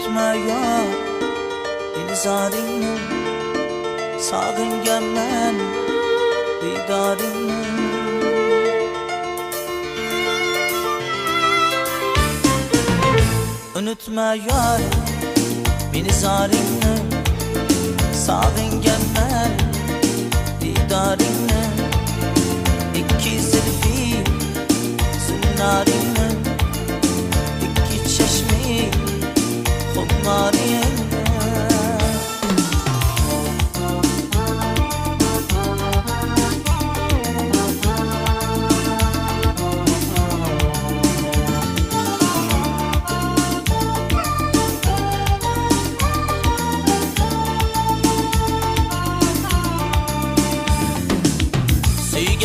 Unutma ya Beni zarinle Sağın gelmen Didarinle Unutma yar Beni zarinle Sağın gelmen Didarinle İki zülfi Zünnarinle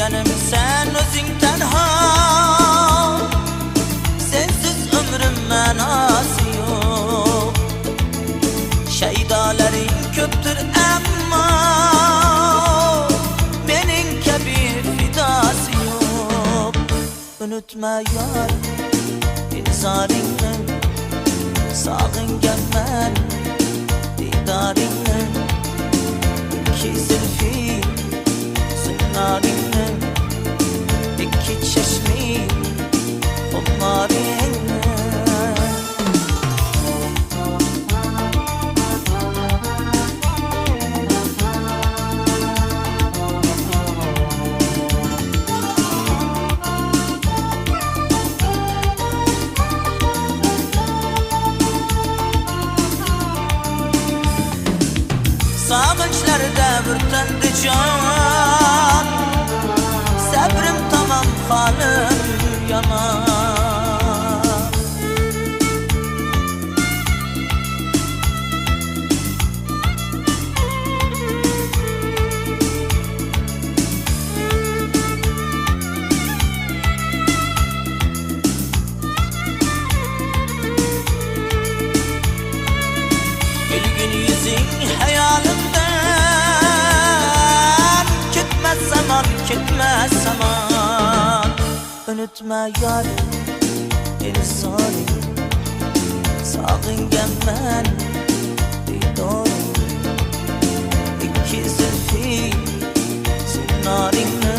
Suyganim sen özün tenha. Sensiz ömrüm manası Köptür emma Benim kebi fidası yok. Unutma yar İnzarinle Sağın gelmen Sağınçlarda bürtendi can. Sabrim tamam halim yaman Gülgün yüzün hayalimden Unutma yar, beni zalim Sağın gelmen, didarım İki zülfi, çeşmi,